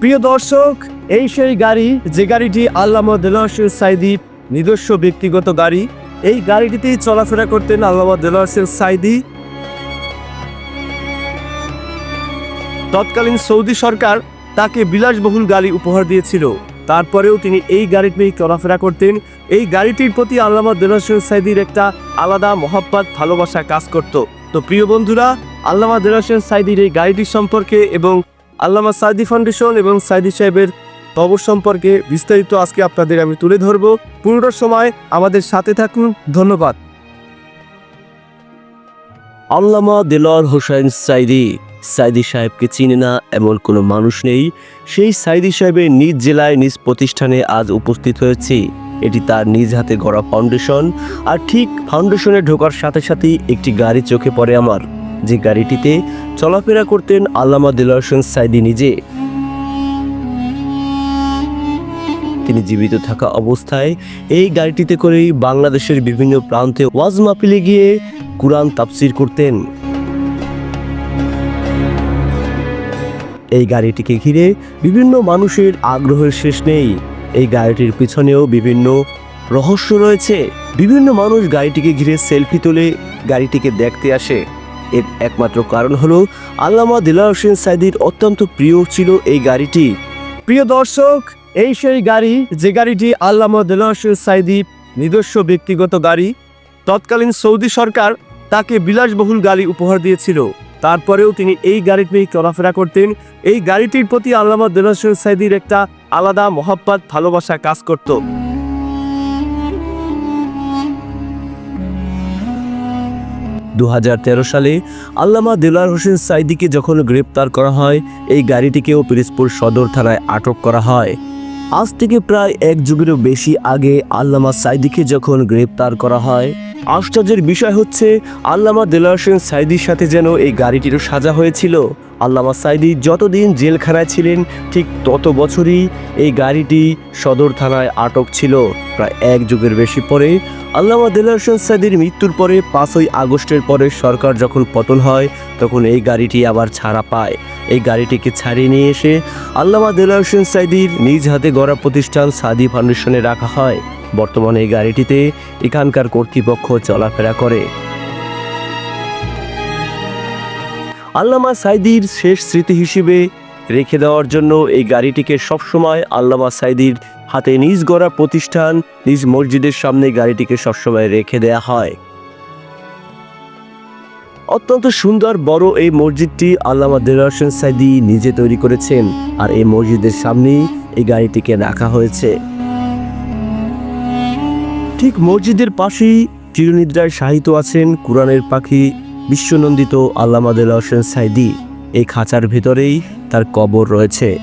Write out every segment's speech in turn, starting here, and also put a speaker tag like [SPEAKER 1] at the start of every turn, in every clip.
[SPEAKER 1] প্রিয় দর্শক, এই সেই গাড়ি যে গাড়িটি আল্লামা দেলোয়ার সাইদি নিজস্ব ব্যক্তিগত গাড়ি, এই গাড়িটিতেই চলাফেরা করতেন আল্লামা দেলোয়ার সাইদি। তৎকালীন সৌদি সরকার তাকে বিলাসবহুল গাড়ি উপহার দিয়েছিল। তারপরেও তিনি এই গাড়িতেই চলাফেরা করতেন। এই গাড়িটির প্রতি আল্লামা দেলোয়ার সাইদির একটা আলাদা মহাব্বাত, ভালোবাসা কাজ করত। তো প্রিয় বন্ধুরা, আল্লামা দেলোয়ার সাইদির এই গাড়িটির সম্পর্কে এবং আল্লামা সাইদি ফাউন্ডেশন এবং সাইদি সাহেবের কবর সম্পর্কে বিস্তারিত আজকে আপনাদের আমি তুলে ধরব। পুরোটার সময় আমাদের সাথে থাকুন। ধন্যবাদ।
[SPEAKER 2] আল্লামা দেলোয়ার হোসেন সাইদি সাইদি সাহেবকে চিনে না এমন কোনো মানুষ নেই। সেই সাইদি সাহেবের নিজ জেলায়, নিজ প্রতিষ্ঠানে আজ উপস্থিত হয়েছি। এটি তার নিজ হাতে গড়া ফাউন্ডেশন। আর ঠিক ফাউন্ডেশনে ঢোকার সাথে সাথেই একটি গাড়ি চোখে পড়ে আমার। যে গাড়িটিতে চলাফেরা করতেন আল্লামা হোসেন সাইদি নিজে। তিনি জীবিত থাকা অবস্থায় এই গাড়িটিতে করেই বাংলাদেশের বিভিন্ন প্রান্তে ওয়াজ মাহফিলে গিয়ে কুরআন তাফসির করতেন। এই গাড়িটিকে ঘিরে বিভিন্ন মানুষের আগ্রহের শেষ নেই। এই গাড়িটির পিছনেও বিভিন্ন রহস্য রয়েছে। বিভিন্ন মানুষ গাড়িটিকে ঘিরে সেলফি তুলে গাড়িটিকে দেখতে আসে। এর একমাত্র কারণ হলো আল্লামা দিলার হোসেন সাইদির অত্যন্ত প্রিয় ছিল এই গাড়িটি।
[SPEAKER 1] প্রিয় দর্শক, এই সেই গাড়ি, যে গাড়িটি আল্লামা দেলোয়ার সাইদি নিজস্ব ব্যক্তিগত গাড়ি, তৎকালীন সৌদি সরকার তাকে বিলাসবহুল গাড়ি উপহার দিয়েছিল। তারপরেও তিনি এই গাড়িতেই চলাফেরা করতেন। এই গাড়িটির প্রতি আল্লামা দেলোয়ার সাইদির একটা আলাদা মহাব্বাত, ভালোবাসা কাজ করত।
[SPEAKER 2] দু হাজার তেরো সালে আল্লামা দেলার হোসেন সাইদিকে যখন গ্রেপ্তার করা হয়, এই গাড়িটিকেও পিরিজপুর সদর থানায় আটক করা হয়। আজ থেকে প্রায় এক যুগেরও বেশি আগে আল্লামা সাইদিকে যখন গ্রেপ্তার করা হয়, আশ্চর্যের বিষয় হচ্ছে আল্লামা দেলার হোসেন সাইদির সাথে যেন এই গাড়িটিরও সাজা হয়েছিল। আল্লামা সাইদি যতদিন জেলখানায় ছিলেন, ঠিক তত বছরই এই গাড়িটি সদর থানায় আটক ছিল। প্রায় এক যুগের বেশি পরে আল্লামা দেলার সাইদির মৃত্যুর পরে পাঁচই আগস্টের পরে সরকার যখন পতন হয়, তখন এই গাড়িটি আবার ছাড়া পায়। এই গাড়িটিকে ছাড়িয়ে নিয়ে এসে আল্লামা দেলার সাইদির নিজ হাতে গড়া প্রতিষ্ঠান সাদি ফাউন্ডেশনে রাখা হয়। বর্তমানে এই গাড়িটিতে এখানকার কর্তৃপক্ষ চলাফেরা করে। আল্লামা সাইদির শেষ স্মৃতি হিসেবে রেখে দেওয়ার জন্য এই গাড়িটিকে সবসময় আল্লামা সাইদির হাতে নিজ গড়া প্রতিষ্ঠান, নিজ মসজিদের সামনে গাড়িটিকে সবসময় রেখে দেয়া হয়। অত্যন্ত সুন্দর বড় এই মসজিদটি আল্লামা দেলার হোসেন সাইদি নিজে তৈরি করেছেন আর এই মসজিদের সামনেই এই গাড়িটিকে রাখা হয়েছে। ঠিক মসজিদের পাশেই চিরনিদ্রায় শাহিত আছেন কোরআনের পাখি বিশ্বনন্দিত আল্লামা দেলার হোসেন সাইদি। এই খাঁচার ভেতরেই তার কবর রয়েছে।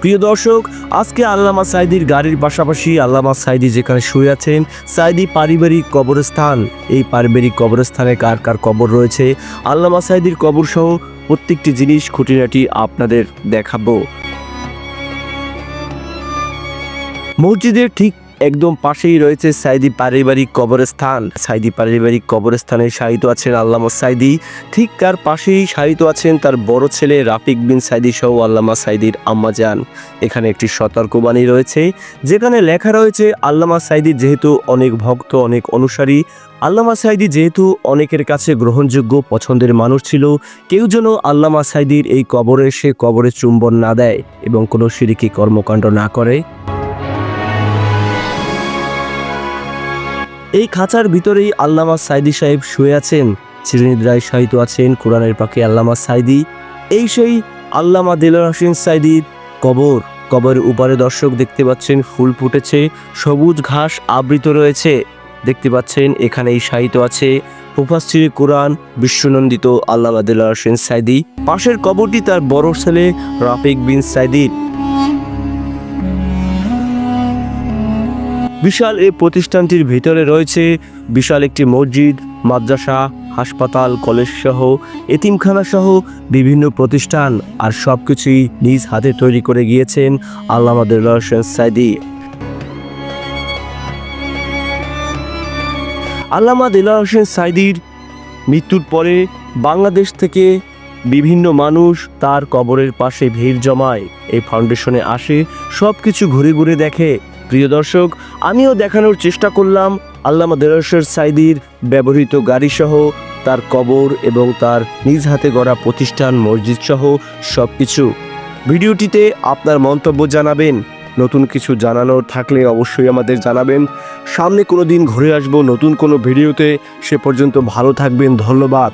[SPEAKER 2] প্রিয় দর্শক, আজকে আল্লামা সাইদির গাড়ির পাশাপাশি আল্লামা সাইদি যেখানে শুয়ে আছেন, সাইদি পারিবারিক কবরস্থান। এই পারিবারিক কবরস্থানে কার কার কবর রয়েছে? আল্লামা সাইদির কবর সহ প্রত্যেকটি জিনিস খুঁটিনাটি আপনাদের দেখাবো। মসজিদের ঠিক একদম পাশেই রয়েছে সাইদি পারিবারিক কবরস্থান। সাইদি পারিবারিক কবরস্থানে শায়িত আছেন আল্লামা সাইদি। ঠিক তার পাশেই শায়িত আছেন তার বড় ছেলে রাফিক বিন সাইদি সহ আল্লামা সাইদির আম্মাজান এখানে একটি সতর্কবাণী রয়েছে, যেখানে লেখা রয়েছে, আল্লামা সাইদি যেহেতু অনেক ভক্ত, অনেক অনুসারী, আল্লামা সাইদি যেহেতু অনেকের কাছে গ্রহণযোগ্য, পছন্দের মানুষ ছিল, কেউ যেন আল্লামা সাইদির এই কবরে সে কবরে চুম্বন না দেয় এবং কোনো সিরিকি কর্মকাণ্ড না করে। এই খাঁচার ভিতরেই আল্লামা সাইদি সাহেব শুয়ে আছেন, চিরনিদ্রায় শায়িত আছেন কোরআনের পাখি আল্লামা সাইদি। এই সেই আল্লামা দিলার হোসেন সাইদির কবর। কবরের উপরে দর্শক দেখতে পাচ্ছেন, ফুল ফুটেছে, সবুজ ঘাস আবৃত রয়েছে। দেখতে পাচ্ছেন, এখানেই শায়িত আছে মুফাসসির কোরআন বিশ্বনন্দিত দিলার হোসেন সাইদি। পাশের কবরটি তার বড় ছেলে রাফিক বিন সাইদির। বিশাল এই প্রতিষ্ঠানটির ভিতরে রয়েছে বিশাল একটি মসজিদ, মাদ্রাসা, হাসপাতাল, কলেজ সহ, এতিমখানা সহ বিভিন্ন প্রতিষ্ঠান আর সবকিছুই নিজ হাতে তৈরি করে গিয়েছেন আল্লামা দেলোয়ার হোসেন সাইদি। আল্লামা দেলোয়ার হোসেন সাইদির মৃত্যুর পরে
[SPEAKER 1] বাংলাদেশ থেকে বিভিন্ন মানুষ তার কবরের পাশে ভিড় জমায়, এই ফাউন্ডেশনে আসে সব কিছু ঘুরে ঘুরে দেখে। প্রিয় দর্শক, আমিও দেখানোর চেষ্টা করলাম আল্লামা দেরসের সাইদির ব্যবহৃত গাড়িসহ, তার কবর এবং তার নিজ হাতে গড়া প্রতিষ্ঠান মসজিদ সহ সব কিছু ভিডিওটিতে আপনার মন্তব্য জানাবেন। নতুন কিছু জানানোর থাকলে অবশ্যই আমাদের জানাবেন। সামনে কোনো দিন ঘুরে আসব নতুন কোনো ভিডিওতে। সে পর্যন্ত ভালো থাকবেন, ধন্যবাদ।